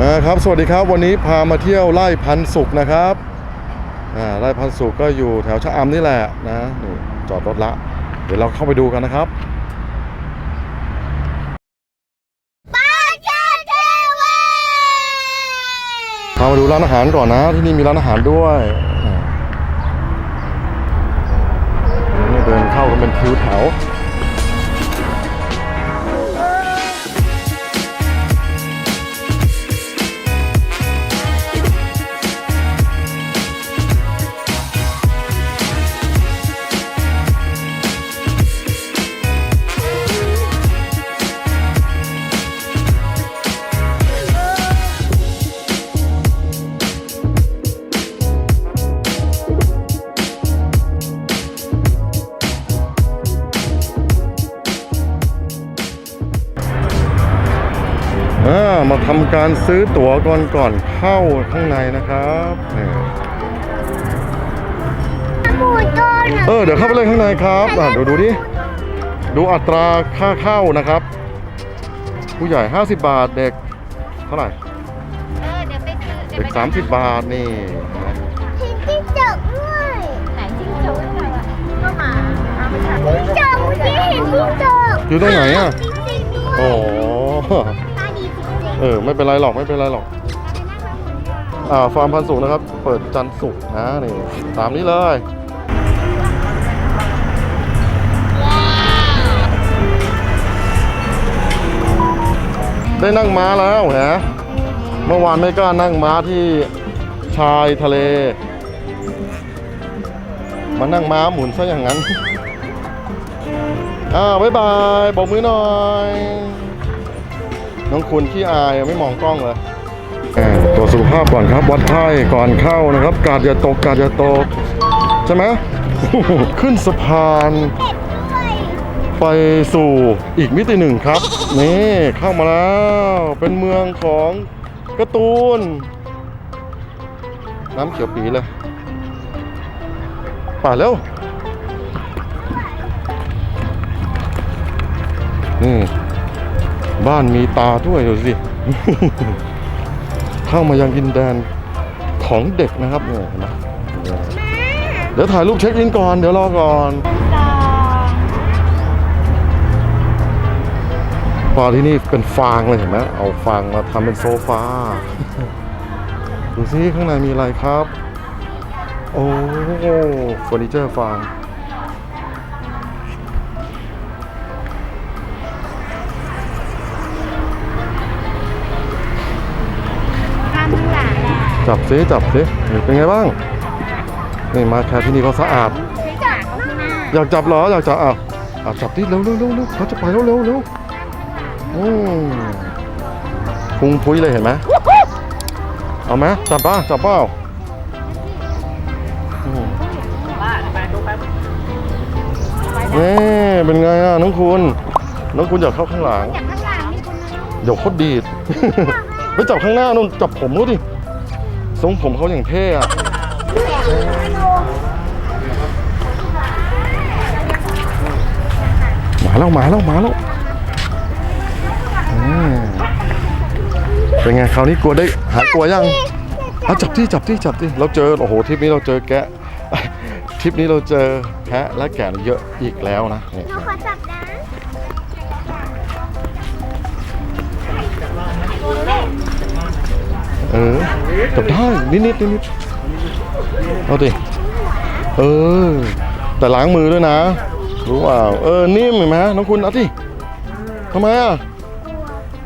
อ่าครับสวัสดีครับวันนี้พามาเที่ยวไร่พันสุขนะครับอ่าไร่พันสุขก็อยู่แถวชะอำนี่แหละนะนี่จอดรถละ เดี๋ยวเราเข้าไปดูกันนะครับพามาดูร้านอาหารก่อนนะ ที่นี่มีร้านอาหารด้วยอ่านี่เดินเข้ากันเป็นคิวแถว มาทำการซื้อตั๋วก่อนก่อนเข้าข้างในนะครับนี่หมูโดนเออเดี๋ยวเข้าไปเลยข้างในครับอ่าดูดูดิดูอัตราค่าเข้านะครับ ผู้ใหญ่ 50 บาทเด็กเท่าไหร่เออเดี๋ยวไปซื้อเด็ก 30 บาทนี่นะทิ้งจิ้งจกด้วยไหนจิ้งจกก็มาจิ้งจกเมื่อกี้เห็นจิ้งจกอยู่ตรงไหนอะจริงๆด้วยโอ้ตาดีจริง เออไม่เป็นไรหรอกไม่เป็นไรหรอกอ่าฟาร์มพันธุ์สุขนะครับ เปิดจันทร์ศุกร์นะนี่ตามนี้เลยได้นั่งม้าแล้วฮะเมื่อวานไม่กล้านั่งม้าที่ชายทะเล มานั่งม้าหมุนซะอย่างนั้น อ่าบ๊ายบายบอกมือหน่อย น้องคุณขี้อายไม่มองกล้องเลยอ่าตรวจสุขภาพก่อนครับ วัดไข้ก่อนเข้านะครับ กาดอย่าตกกาดอย่าตก ใช่ไหม ขึ้นสะพานไปสู่อีกมิติหนึ่งครับ นี่เข้ามาแล้ว เป็นเมืองของกร์ตูน น้ำเขียวปีเลยป่าเร็ว นี่ บ้านมีตาด้วยดูสิ เข้ามายังดินแดนของเด็กนะครับเนี่ยนไหมเดี๋ยวถ่ายรูปเช็คอินก่อน เดี๋ยวรอก่อนฟาที่นี่เป็นฟางเลยเห็นไหมเอาฟางมาทำเป็นโซฟา ดูซิข้างในมีอะไรครับ โอ้เฟอร์นิเจอร์ฟาง จับซิจับซินี่เป็นไงบ้างนี่มาแค่ที่นี่เขาสะอาดใช้จากข้างหน้าอยากจับเหรออยากจับอะอะจับดิเร็วเร็วเร็วเร็วเขาจะไปเร็วเร็วเร็วอืมพุงพุ้ยเลยเห็นไหมเอาไหมจับป่ะจับเปล่าอืมนี่เป็นไงอะน้องคุณ น้องคุณอยากเข้าข้างหลังจากข้างหลังนี่คุณเดี๋ยวโคตรดีด ไปจับข้างหน้านู่นจับผมรู้ดิ ทรงผมเขาอย่างเท่อะมาแล้วมาแล้วมาแล้วอืมเป็นไงคราวนี้กลัวได้หายกลัวยังเอาจับที่จับที่จับที่เราเจอโอ้โหทริปนี้เราเจอแกะทริปนี้เราเจอแพะและแกะเยอะอีกแล้วนะนี่หนูขอจับนะ เออจับได้นิดนิดนิดนิดเอาดิเออ แต่ล้างมือด้วยนะ รู้เปล่าเออนิ่มเห็นไหมน้องคุณเอาดิทำไมอะ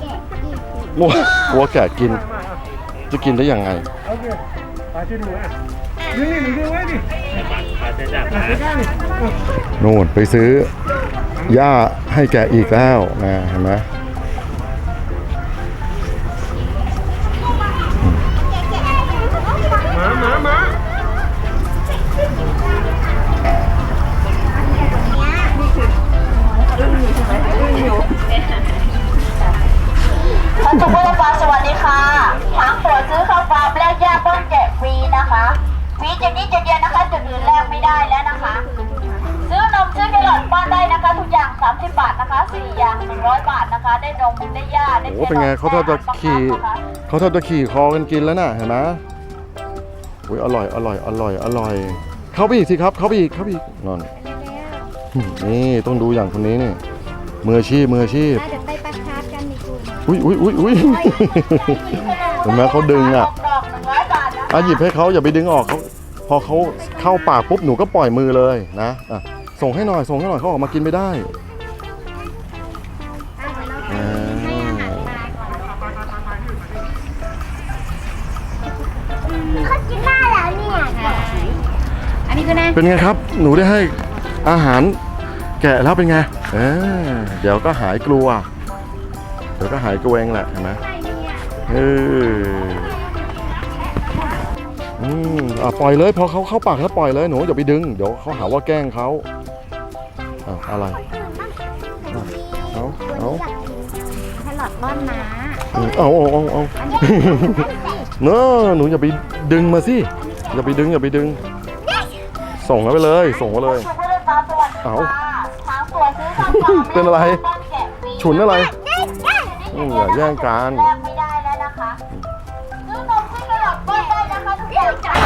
แกะอีกกลัวกลัวแกะกิน จะกินได้ยังไงโอเคปาช่วยดูอะนี่นี่หนูดูไว้ดิปาจะจับนะโน่นไปซื้อหญ้าให้แกะอีกแล้วนะเห็นไหม นะคะ4อย่าง100บาทนะคะ ได้นมได้ย่าได้โอ้เป็นไงเขาจะจะขี่นะคะเขาทำตะขี่คอกันกินแล้วน่ะเห็นไหมอุ้ยอร่อยอร่อยอร่อยอร่อย เข้าไปอีกสิครับ เข้าไปอีกเข้าไปอีกนอนนี่ต้องดูอย่างคนนี้นี่มืออาชีพมืออาชีพเดี๋ยวไปประชาร์จกันดีกว่าอุ้ยอุ้ยอุ้ยอุ้ยเห็นไหมเขาดึงอะดอกหนึ่งร้อยบาทนะอะหยิบให้เขาอย่าไปดึงออกเขาพอเขาเข้าปากปุ๊บหนูก็ปล่อยมือเลยนะอะส่งให้หน่อยส่งให้หน่อยเขาออกมากินไม่ได้ อันนี้คือนะเป็นไงครับ หนูได้ให้อาหารแกะแล้วเป็นไงเออเดี๋ยวก็หายกลัว เดี๋ยวก็หายกลัวเองแหละเห็นไหมเอออืมอะปล่อยเลยพอเขาเข้าปากแล้วปล่อยเลยหนูอย่าไปดึงเดี๋ยวเขาหาว่าแกล้งเขาอะอะไรเอาเอาแครอทบ้อนม้าอืมเอาเอาเอาเอาเนอะหนูอย่าไปดึงมาสิอย่าไปดึงอย่าไปดึง ส่งเขาไปเลย ส่งเขาเลยคุณผู้โดยสารสวัสดีเอ้าค่ะทางตัวซื้อข้าวกล่องเป็นอะไรบ้านแกะฟรีฉุนอะไรอืมอย่าแย่งกันแลกไม่ได้แล้วนะคะซื้อนมซื้อกระหล่ำป้อนได้นะคะทุกอย่างจ่าย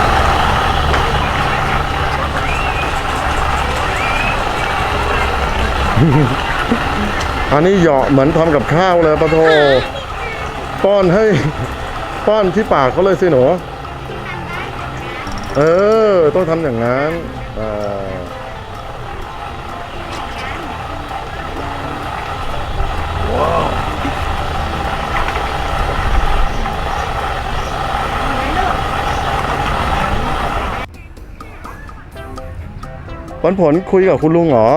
อันนี้เหยาะเหมือนทำกับข้าวเลยปะโท ป้อนให้ ป้อนที่ปากเขาเลยสิหนู เออ ต้องทำอย่างนั้นอ่าวผลผลคุยกับคุณลุงเหรอ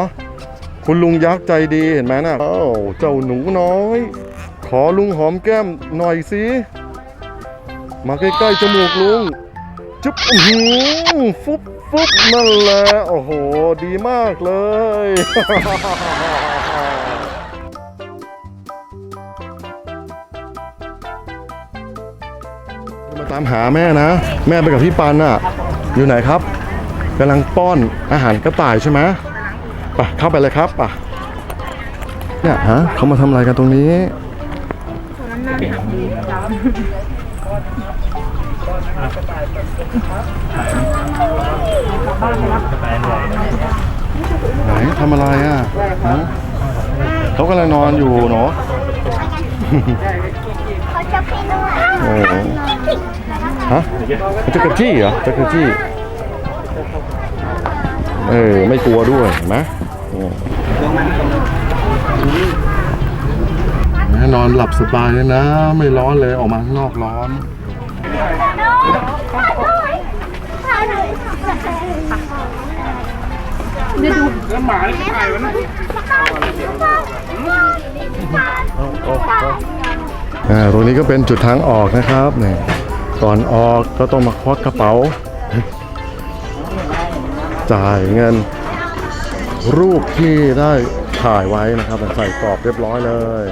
คุณลุงยักษ์ใจดีเห็นไหมนะ่ะอ้าเจ้าหนูน้อย ขอลุงหอมแก้มหน่อยสิ มาใกล้ๆจมูกลุง จุ๊บอื้ฟุบฟุบนั่นแหละโอ้โห ดีมากเลย มาตามหาแม่นะ แม่ไปกับพี่ปันน่ะอยู่ไหนครับกำลังป้อนอาหารกระต่ายใช่ไหมไปเข้าไปเลยครับป่ะเนี่ยฮะเขามาทำอะไรกันตรงนี้ ไหนทำอะไรอะฮะเขากำลังนอนอยู่เนาะเขาจะไปนวดโอ้โหฮะจักรจี้เหรอจักรจี้เออไม่กลัวด้วยเห็นไหมอืมนอนหลับสบายเลยนะ ไม่ร้อนเลยออกมาข้างนอกร้อน แล้วหมาที่ถ่ายไว้นะอ่าตรงนี้ก็เป็นจุดทางออกนะครับเนี่ยก่อนออกก็ต้องมาควักกระเป๋า จ่ายเงิน รูปที่ได้ถ่ายไว้นะครับใส่กรอบเรียบร้อยเลย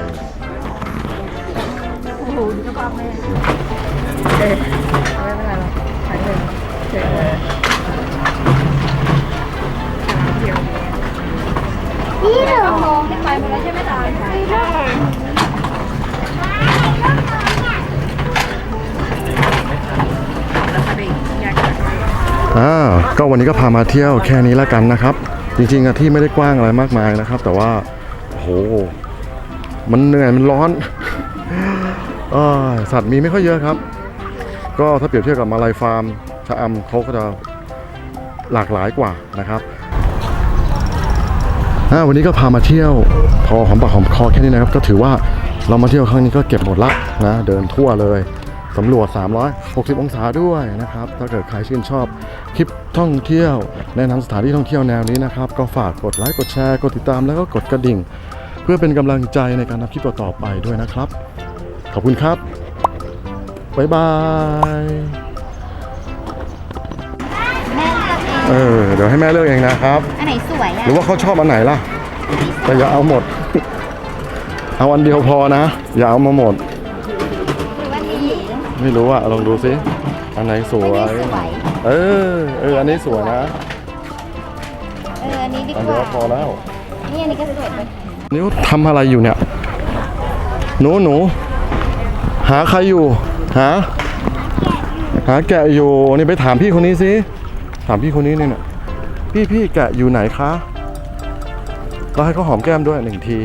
นี่เหรออ่าก็วันนี้ก็พามาเที่ยวแค่นี้แล้วกันนะครับ จริงๆอะที่ไม่ได้กว้างอะไรมากมายนะครับ แต่ว่าโหมันเหนื่อยมันร้อน สัตว์มีไม่ค่อยเยอะครับ ก็ถ้าเปรียบเทียบกับมาลายฟาร์มชะอำเขาก็จะหลากหลายกว่านะครับวันนี้ก็พามาเที่ยวพอหอมปากหอมคอแค่นี้นะครับ ก็ถือว่าเรามาเที่ยวครั้งนี้ก็เก็บหมดละนะเดินทั่วเลยสำรวจ 360 องศาด้วยนะครับ ถ้าเกิดใครชื่นชอบคลิปท่องเที่ยวแนะนำสถานที่ท่องเที่ยวแนวนี้นะครับ ก็ฝากกดไลค์กดแชร์กดติดตามแล้วก็กดกระดิ่ง เพื่อเป็นกำลังใจในการทำคลิปต่อๆไปด้วยนะครับ ขอบคุณครับ บ๊ายบาย แม่เลือกเองเออ เดี๋ยวให้แม่เลือกเองนะครับ อันไหนสวยหอะรือว่าเขาชอบอันไหนล่ะ แต่อย่าเอาหมด เอาอันเดียวพอนะ อย่าเอามาหมด หรือว่านี่ไม่รู้อะลองดูซิอันไหนสวอันยนี้สวย เออ เออ อันนี้สวยนะ เอออันนี้ดีอันกเดียวว่าพอแล้ว นี่อันนี้ก็สวยไป นิ้วทำอะไรอยู่เนี่ย หนูหนู หาใครอยู่ หา หาแกะอยู่นี่ไปถามพี่คนนี้สิ ถามพี่คนนี้เนี่ยนะพี่พี่แกะอยู่ไหนคะเราให้เขาหอมแก้มด้วยหนึ่งที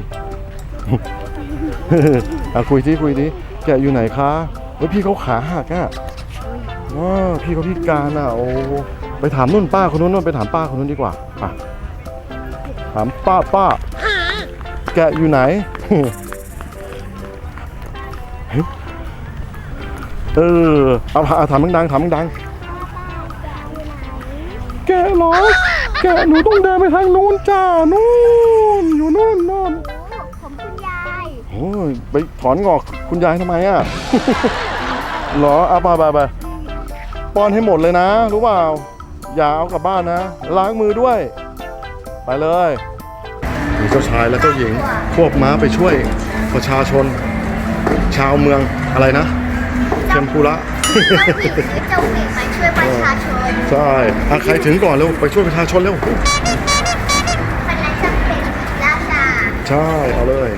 อะคุยสิคุยดิแกะอยู่ไหนคะเฮ้ยพี่เขาขาหักอะว้าพี่เขาพิการอะโอ้ไปถามนุ่นป้าคนนู้นนู่นไปถามป้าคนนู้นดีกว่าอะถามป้าป้าแกะอยู่ไหน เออเอาเอาถามดังๆถามดังๆแกะเหรอแกะหนูต้องเดินไปทางนู้นจ้านู่นอยู่นู่นนู่นผมคุณยายโอ้ยไปถอนงอกคุณยายทำไมอะ เหรอเอาไปไปไปป้อนให้หมดเลยนะ รู้เปล่า อย่าเอากลับบ้านนะ ล้างมือด้วย ไปเลยมีเจ้าชายและเจ้าหญิง ควบม้าไปช่วยประชาชน ชาวเมืองอะไรนะเท มปุระเจ้าหญิงหรือเจ้าหญิงมาช่วยประชาชนใช่อะใครถึงก่อนเร็วไปช่วยประชาชนเร็วคนนั้นจะเป็นราชาใช่เอาเลย